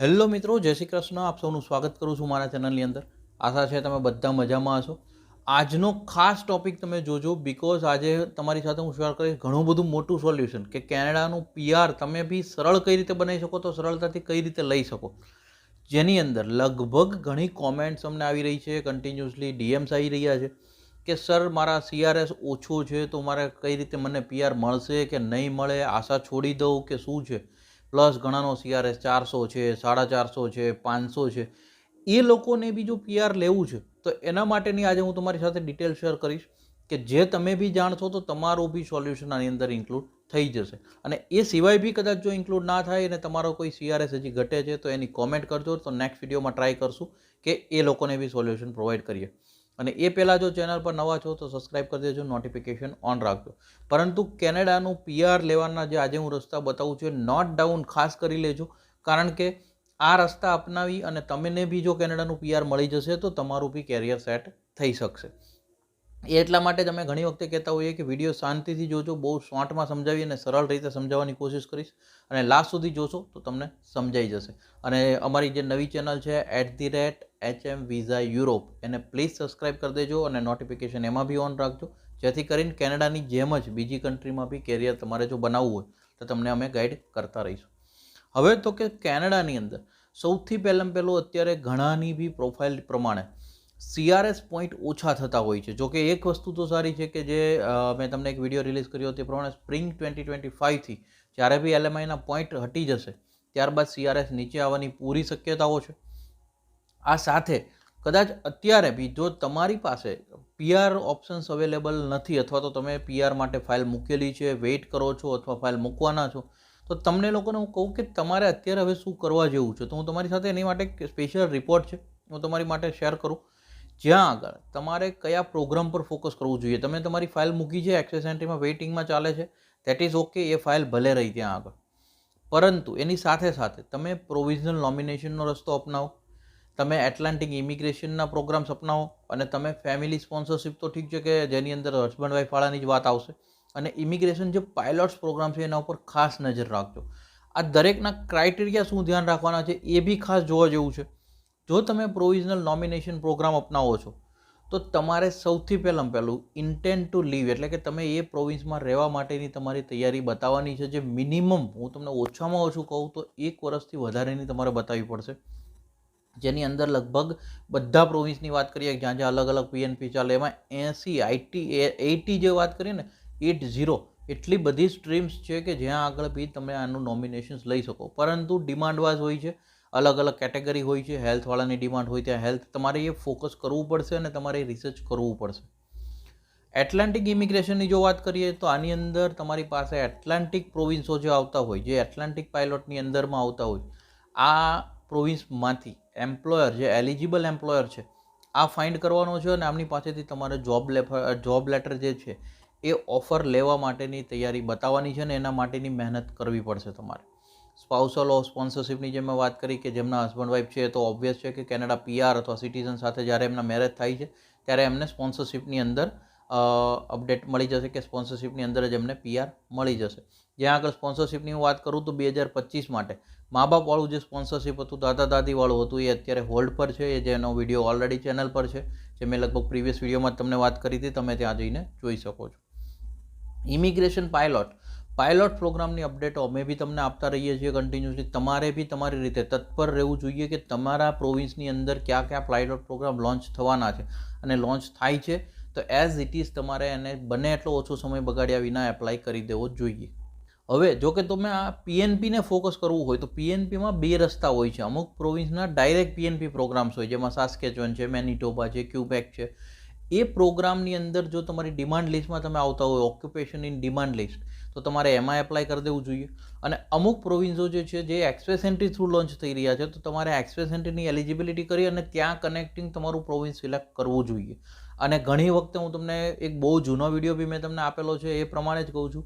Hello મિત્રો, જય શ્રી કૃષ્ણ. આપ સૌનું સ્વાગત કરું છું મારા ચેનલની અંદર. આશા છે તમે બધા મજામાં હશો. આજનો ખાસ ટોપિક તમે જોજો બિકોઝ આજે તમારી સાથે હું શેર કરીશ ઘણું બધું મોટું સોલ્યુશન કે કેનેડાનું પીઆર તમે બી સરળ કઈ રીતે બનાવી શકો તો સરળતાથી કઈ રીતે લઈ શકો. જેની અંદર લગભગ ઘણી કોમેન્ટ્સ અમને આવી રહી છે કન્ટિન્યુઅસલી ડીએમ્સ આવી રહ્યા છે કે સર મારા સીઆરએસ ઓછો છે, તો મારે કઈ રીતે મને પીઆર મળશે કે નહીં મળે? આશા છોડી દઉં કે શું છે? પ્લસ ઘણાનો સીઆરએસ ચારસો છે, સાડા ચારસો છે, પાંચસો છે. એ લોકોને બી જો પીઆર લેવું છે, તો એના માટેની આજે હું તમારી સાથે ડિટેલ શેર કરીશ કે જે તમે બી જાણશો તો તમારું બી સોલ્યુશન આની અંદર ઇન્ક્લુડ થઈ જશે. અને એ સિવાય બી કદાચ જો ઇન્ક્લુડ ના થાય અને તમારો કોઈ સીઆરએસ હજી ઘટે છે, તો એની કોમેન્ટ કરજો. તો નેક્સ્ટ વિડીયોમાં ટ્રાય કરશું કે એ લોકોને બી સોલ્યુશન પ્રોવાઈડ કરીએ. અને એ પહેલાં જો ચેનલ પર નવા છો તો સબસ્ક્રાઈબ કરી દેજો નોટિફિકેશન ઓન રાખજો. પરંતુ કેનેડાનું પીઆર લેવાના જે આજે હું રસ્તા બતાવું છું એ નોટ ડાઉન ખાસ કરી લેજો. કારણ કે આ રસ્તા અપનાવી અને તમને બી જો કેનેડાનું પીઆર મળી જશે તો તમારું બી કેરિયર સેટ થઈ શકશે. એ એટલા માટે અમે ઘણી વખતે કહેતા હોઈએ કે વીડિયો શાંતિથી જોજો, બહુ શોર્ટમાં સમજાવી અને સરળ રીતે સમજાવવાની કોશિશ કરીશ અને લાસ્ટ સુધી જોશો તો તમને સમજાઈ જશે. અને અમારી જે નવી ચેનલ છે at the rate H M visa Europe એને પ્લીઝ સબસ્ક્રાઈબ કરી દેજો અને નોટિફિકેશન એમાં બી ઓન રાખજો. જેથી કરીને કેનેડાની જેમ જ બીજી કન્ટ્રીમાં બી કેરિયર તમારે જો બનાવવું હોય, તો તમને અમે ગાઈડ કરતા રહીશું. હવે તો કે કેનેડાની અંદર સૌથી પહેલાં પહેલું અત્યારે ઘણાની બી પ્રોફાઇલ પ્રમાણે સીઆરએસ પોઈન્ટ ઓછા થતા હોય છે. જોકે એક વસ્તુ તો સારી છે કે જે મેં તમને એક વીડિયો રિલીઝ કર્યો તે પ્રમાણે સ્પ્રિંગ ટ્વેન્ટી ટ્વેન્ટી ફાઇવથી જ્યારે બી એલએમઆઈના પોઈન્ટ હટી જશે, ત્યારબાદ સીઆરએસ નીચે આવવાની પૂરી શક્યતાઓ છે. આ સાથે કદાચ અત્યારે બી જો તમારી પાસે પીઆર ઓપ્શન્સ અવેલેબલ નથી અથવા તો તમે પીઆર માટે ફાઇલ મૂકેલી છે વેઇટ કરો છો અથવા ફાઇલ મૂકવાના છો, તો તમને લોકોને હું કહું કે તમારે અત્યારે હવે શું કરવા જેવું છે? તો હું તમારી સાથે એની માટે સ્પેશિયલ રિપોર્ટ છે, હું તમારી માટે શેર કરું. જ્યાં આગળ તમારે કયા પ્રોગ્રામ પર ફોકસ કરવું જોઈએ? તમે તમારી ફાઇલ મૂકી છે એક્સેસ એન્ટ્રીમાં વેઇટિંગમાં ચાલે છે દેટ ઇઝ ઓકે એ ફાઇલ ભલે રહી ત્યાં આગળ. પરંતુ એની સાથે સાથે તમે પ્રોવિઝનલ નોમિનેશનનો રસ્તો અપનાવો, તમે એટલાન્ટિક ઇમિગ્રેશનના પ્રોગ્રામ્સ અપનાવો અને તમે ફેમિલી સ્પોન્સરશિપ તો ઠીક છે કે જેની અંદર હસબન્ડ વાઈફ વાળાની જ વાત આવશે. અને ઇમિગ્રેશન જે પાયલોટ્સ પ્રોગ્રામ છે એના ઉપર ખાસ નજર રાખજો. આ દરેકના ક્રાઇટેરિયા શું ધ્યાન રાખવાના છે એ બી ખાસ જોવા જેવું છે. જો તમે પ્રોવિઝનલ નોમિનેશન પ્રોગ્રામ અપનાવો છો, તો તમારે સૌથી પહેલાં પહેલું ઇન્ટેન્ટ ટુ લીવ એટલે કે તમે એ પ્રોવિન્સમાં રહેવા માટેની તમારી તૈયારી બતાવવાની છે. જે મિનિમમ હું તમને ઓછામાં ઓછું કહું તો એક વર્ષથી વધારેની તમારે બતાવવી પડશે. જેની અંદર લગભગ બધા પ્રોવિન્સની વાત કરીએ, જ્યાં જ્યાં અલગ અલગ પીએનપી ચાલે, એમાં એંસી, આઈટી એટી જે વાત કરીએ ને, એટ ઝીરો એટલી બધી સ્ટ્રીમ્સ છે કે જ્યાં આગળ બી તમે આનું નોમિનેશન્સ લઈ શકો. પરંતુ ડિમાન્ડ વાઇઝ હોય છે અલગ અલગ કેટેગરી હોય છે, હેલ્થવાળાની ડિમાન્ડ હોય ત્યાં હેલ્થ તમારે એ ફોકસ કરવું પડશે અને તમારે રિસર્ચ કરવું પડશે. એટલાન્ટિક ઇમિગ્રેશનની જો વાત કરીએ તો આની અંદર તમારી પાસે એટલાન્ટિક પ્રોવિન્સો જે આવતા હોય, જે એટલાન્ટિક પાયલોટની અંદરમાં આવતા હોય, આ પ્રોવિન્સમાંથી એમ્પ્લોયર જે એલિજિબલ એમ્પ્લોયર છે, આ ફાઇન્ડ કરવાનો છે અને આમની પાસેથી તમારે જોબ જોબ લેટર જે છે એ ઓફર લેવા માટેની તૈયારી બતાવવાની છે ને એના માટેની મહેનત કરવી પડશે તમારે. સ્પાઉસલ ઓફ સ્પોન્સરશિપની જે મેં વાત કરી કે જેમના હસબન્ડ વાઈફ છે, તો ઓબ્વિયસ છે કે કેનેડા પીઆર અથવા સિટીઝન સાથે જ્યારે એમના મેરેજ થાય છે, ત્યારે એમને સ્પોન્સરશિપની અંદર અપડેટ મળી જશે કે સ્પોન્સરશિપની અંદર જ એમને પીઆર મળી જશે. જ્યાં આગળ સ્પોન્સરશિપની હું વાત કરું તો બે હજાર પચીસ માટે મા બાપવાળું જે સ્પોન્સરશિપ હતું દાદા દાદીવાળું હતું, એ અત્યારે હોલ્ડ પર છે. એ જેનો વીડિયો ઓલરેડી ચેનલ પર છે, જે મેં લગભગ પ્રીવિયસ વિડીયોમાં તમને વાત કરી હતી, તમે ત્યાં જઈને જોઈ શકો છો. ઇમિગ્રેશન પાયલોટ પાયલોટ પ્રોગ્રામની અપડેટો અમે બી તમને આપતા રહીએ છીએ કન્ટિન્યુઅસલી તમારે બી તમારી રીતે તત્પર રહેવું જોઈએ કે તમારા પ્રોવિન્સની અંદર ક્યાં ક્યાં પાયલોટ પ્રોગ્રામ લોન્ચ થવાના છે અને લોન્ચ થાય છે. તો એઝ ઇટ ઇઝ તમારે એને બને એટલો ઓછો સમય બગાડ્યા વિના એપ્લાય કરી દેવો જોઈએ. હવે જો કે તમે આ પીએનપીને ફોકસ કરવું હોય તો પીએનપીમાં બે રસ્તા હોય છે. અમુક પ્રોવિન્સના ડાયરેક્ટ પીએનપી પ્રોગ્રામ્સ હોય, જેમાં સાસ્કેચવન છે મેનિટોબા છે ક્યુબેક છે. એ પ્રોગ્રામની અંદર જો તમારી ડિમાન્ડ લિસ્ટમાં તમે આવતા હોય ઓક્યુપેશન ઇન ડિમાન્ડ લિસ્ટ તો તમારે એમાં એપ્લાય કરી દેવું જોઈએ. અને અમુક પ્રોવિન્સો જે છે, જે એક્સપ્રેસ એન્ટ્રી થ્રુ લોન્ચ થઈ રહ્યા છે, તો તમારે એક્સપ્રેસ એન્ટ્રીની એલિજિબિલિટી કરી અને ત્યાં કનેક્ટિંગ તમારું પ્રોવિન્સ સિલેક્ટ કરવું જોઈએ. અને ઘણી વખતે હું તમને એક બહુ જૂનો વીડિયો બી મેં તમને આપેલો છે, એ પ્રમાણે જ કહું છું.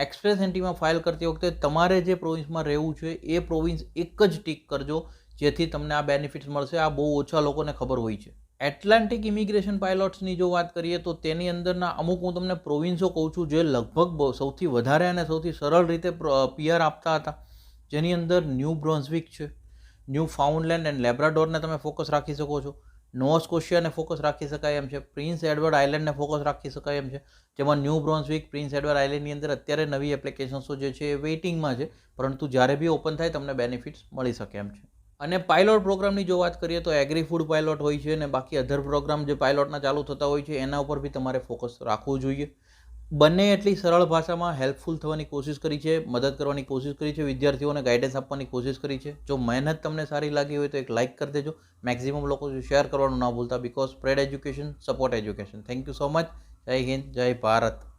એક્સપ્રેસ એન્ટ્રીમાં ફાઇલ કરતી વખતે તમારે જે પ્રોવિન્સમાં રહેવું છે, એ પ્રોવિન્સ એક જ ટીક કરજો, જેથી તમને આ બેનિફિટ્સ મળશે. આ બહુ ઓછા લોકોને ખબર હોય છે. એટલાન્ટિક ઇમિગ્રેશન પાયલોટ્સની જો વાત કરીએ તો તેની અંદરના અમુક હું તમને પ્રોવિન્સો કહું છું જે લગભગ સૌથી વધારે અને સૌથી સરળ રીતે પીઆર આપતા હતા. જેની અંદર ન્યૂ બ્રોન્ઝવિક છે ન્યૂ ફાઉન્ડલેન્ડ એન્ડ લેબ્રાડોરને તમે ફોકસ રાખી શકો છો. નોવા ફોકસ રાખી શકાય એમ છે. પ્રિન્સ એડવર્ડ આઇલેન્ડને ફોકસ રાખી શકાય એમ છે. જેમાં ન્યૂ બ્રોન્ઝવિક પ્રિન્સ એડવર્ડ આઇલેન્ડની અંદર અત્યારે નવી એપ્લિકેશન્સો જે છે એ વેઇટિંગમાં છે. પરંતુ જ્યારે બી ઓપન થાય, તમને બેનિફિટ્સ મળી શકે એમ છે. અને પાયલોટ પ્રોગ્રામની જો વાત કરીએ તો એગ્રી ફૂડ પાયલોટ હોય છે અને બાકી અધર પ્રોગ્રામ જે પાયલોટના ચાલુ થતા હોય છે, એના ઉપર બી તમારે ફોકસ રાખવું જોઈએ. બંને એટલી સરળ ભાષામાં હેલ્પફુલ થવાની કોશિશ કરી છે, મદદ કરવાની કોશિશ કરી છે, વિદ્યાર્થીઓને ગાઈડન્સ આપવાની કોશિશ કરી છે. જો મહેનત તમને સારી લાગી હોય તો એક લાઇક કરી દેજો. મેક્સિમમ લોકો શેર કરવાનું ના ભૂલતા because spread education support education thank you so much જય હિન્દ, જય ભારત.